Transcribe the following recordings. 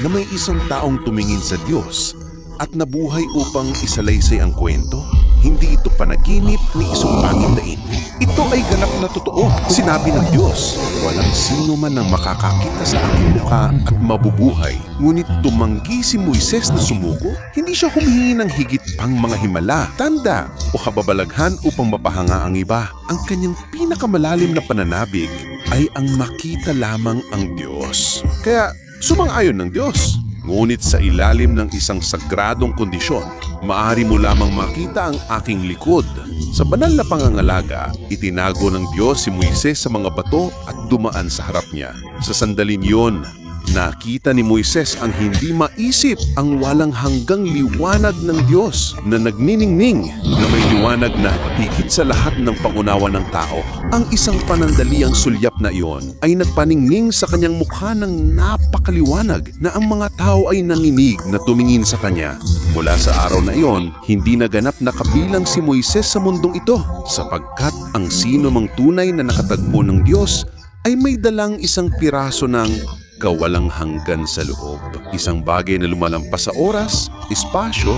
na may isang taong tumingin sa Diyos at nabuhay upang isalaysay ang kwento? Hindi ito panaginip ni isang pagindain. Ito ay ganap na totoo. Sinabi ng Diyos, walang sino man ang makakakita sa aking mukha at mabubuhay. Ngunit tumanggi si Moises na sumuko. Hindi siya humihingi ng higit pang mga himala, tanda o kababalaghan upang mapahanga ang iba. Ang kanyang pinakamalalim na pananabig ay ang makita lamang ang Diyos. Kaya sumang-ayon ng Diyos. Ngunit sa ilalim ng isang sagradong kondisyon, maari mo lamang makita ang aking likod. Sa banal na pangangalaga, itinago ng Diyos si Moises sa mga bato at dumaan sa harap niya. Sa sandaling yon, nakita ni Moises ang hindi maisip ang walang hanggang liwanag ng Diyos na nagniningning na may liwanag na higit sa lahat ng pangunawa ng tao. Ang isang panandaliang sulyap na iyon ay nagpaningning sa kanyang mukha ng napakaliwanag na ang mga tao ay nanginig na tumingin sa kanya. Mula sa araw na iyon, hindi naganap na kabilang si Moises sa mundong ito sapagkat ang sino mang tunay na nakatagpo ng Diyos ay may dalang isang piraso ng kawalang hanggan sa loob. Isang bagay na lumalampas sa oras, espasyo,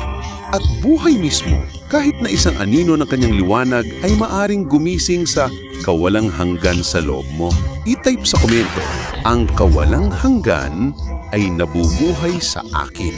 at buhay mismo. Kahit na isang anino ng kanyang liwanag ay maaring gumising sa kawalang hanggan sa loob mo. I-type sa komento, ang kawalang hanggan ay nabubuhay sa akin.